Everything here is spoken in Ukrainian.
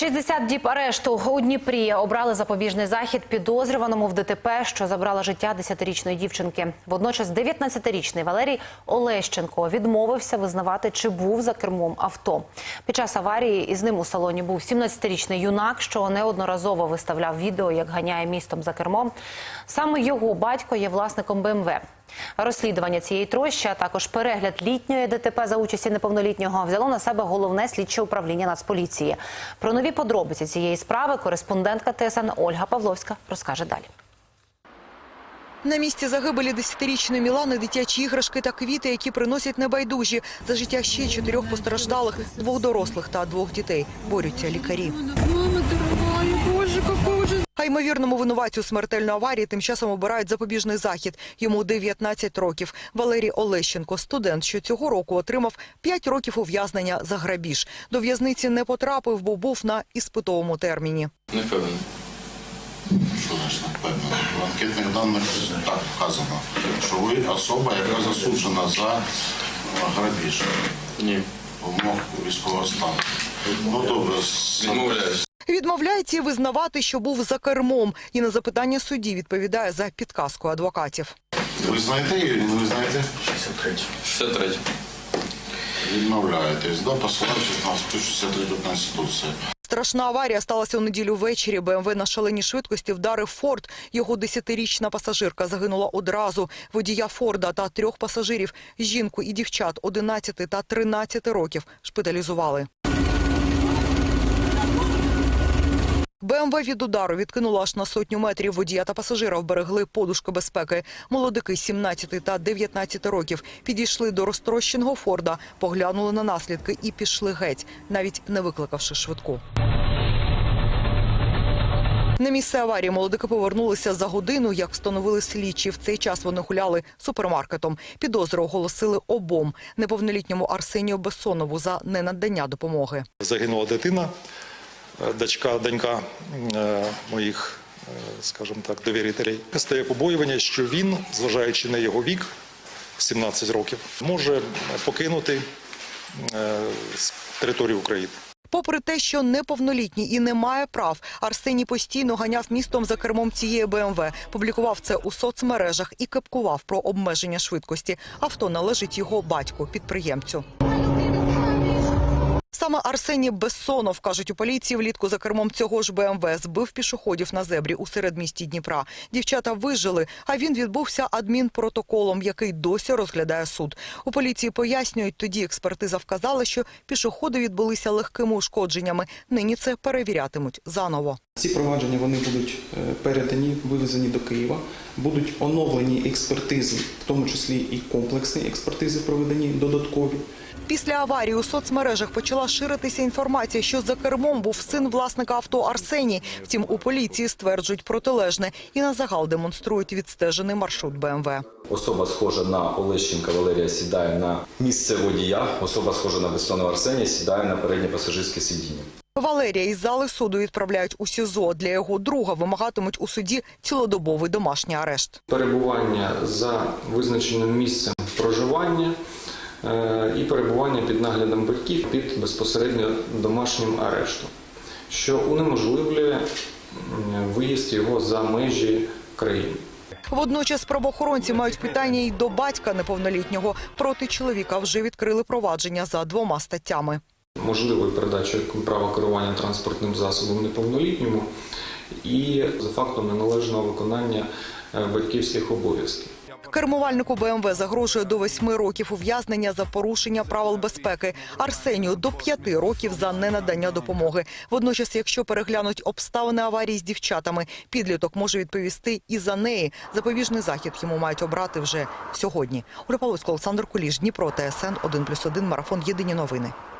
60 діб арешту у Дніпрі обрали запобіжний захід підозрюваному в ДТП, що забрала життя 10-річної дівчинки. Водночас 19-річний Валерій Олещенко відмовився визнавати, чи був за кермом авто. Під час аварії із ним у салоні був 17-річний юнак, що неодноразово виставляв відео, як ганяє містом за кермом. Саме його батько є власником БМВ. Розслідування цієї трощі, а також перегляд літньої ДТП за участі неповнолітнього взяло на себе головне слідче управління Нацполіції. Про нові подробиці цієї справи кореспондентка ТСН Ольга Павловська розкаже далі. На місці загибелі десятирічної Мілани дитячі іграшки та квіти, які приносять небайдужі. За життя ще чотирьох постраждалих, двох дорослих та двох дітей. Борються лікарі. Мама дорогая, боже, ужас. А ймовірному винуватцю смертельної аварії тим часом обирають запобіжний захід. Йому 19 років. Валерій Олещенко, студент, що цього року отримав 5 років ув'язнення за грабіж. До в'язниці не потрапив, бо був на іспитовому терміні. Не впевнений. Що значить не впевнений? В анкетних даних так вказано, що ви особа, яка засуджена за грабіж Ні. умов військового стану. Ну добре, Відмовляюсь. Відмовляється і визнавати, що був за кермом. І на запитання судді відповідає за підказку адвокатів. ви знаєте її, ви знаєте? 63. Відмовляєтесь, да, посилаючись на 163 Конституції. Страшна аварія сталася у неділю ввечері. БМВ на шаленій швидкості вдарив Форд. Його десятирічна пасажирка загинула одразу. Водія Форда та трьох пасажирів, жінку і дівчат 11 та 13 років шпиталізували. БМВ від удару відкинуло аж на сотню метрів. Водія та пасажира вберегли подушки безпеки. Молодики 17 та 19 років підійшли до розтрощеного Форда, поглянули на наслідки і пішли геть, навіть не викликавши швидку. На місце аварії молодики повернулися за годину, як встановили слідчі. В цей час вони гуляли супермаркетом. Підозру оголосили обом неповнолітньому Арсенію Бессонову за ненадання допомоги. загинула дитина, дочка, донька е, моїх, е, скажімо так, довірителей. Стає побоювання, що він, зважаючи на його вік, 17 років, може покинути е, з території України. Попри те, що неповнолітній і не має прав, Арсеній постійно ганяв містом за кермом цієї БМВ, публікував це у соцмережах і кепкував про обмеження швидкості. Авто належить його батьку, підприємцю. Саме Арсеній Бессонов, кажуть у поліції, влітку за кермом цього ж БМВ збив пішоходів на зебрі у середмісті Дніпра. Дівчата вижили, а він відбувся адмінпротоколом, який досі розглядає суд. У поліції пояснюють, тоді експертиза вказала, що пішоходи відбулися легкими ушкодженнями. Нині це перевірятимуть заново. Ці провадження вони будуть е, передані, вивезені до Києва, будуть оновлені експертизи, в тому числі і комплексні експертизи проведені додаткові. Після аварії у соцмережах почала ширитися інформація, що за кермом був син власника авто Арсеній. Втім, у поліції стверджують протилежне і на загал демонструють відстежений маршрут БМВ. Особа схожа на Олещенка Валерія сідає на місце водія. Особа схожа на Бессонова Арсенія сідає на переднє пасажирське сидіння. Валерія із зали суду відправляють у СІЗО. Для його друга вимагатимуть у суді цілодобовий домашній арешт. Перебування за визначеним місцем проживання і перебування під наглядом батьків під безпосередньо домашнім арештом, що унеможливлює виїзд його за межі країни. Водночас правоохоронці мають питання й до батька неповнолітнього. Проти чоловіка вже відкрили провадження за двома статтями. можливої передачі права керування транспортним засобом неповнолітньому і за фактом неналежного виконання е, батьківських обов'язків. Кермувальнику БМВ загрожує до восьми років ув'язнення за порушення правил безпеки. Арсенію до п'яти років за ненадання допомоги. Водночас, якщо переглянуть обставини аварії з дівчатами, підліток може відповісти і за неї. Запобіжний захід йому мають обрати вже сьогодні. Оля Павловська, Олександр Куліш, Дніпро, ТСН 1+,1, Марафон. Єдині новини.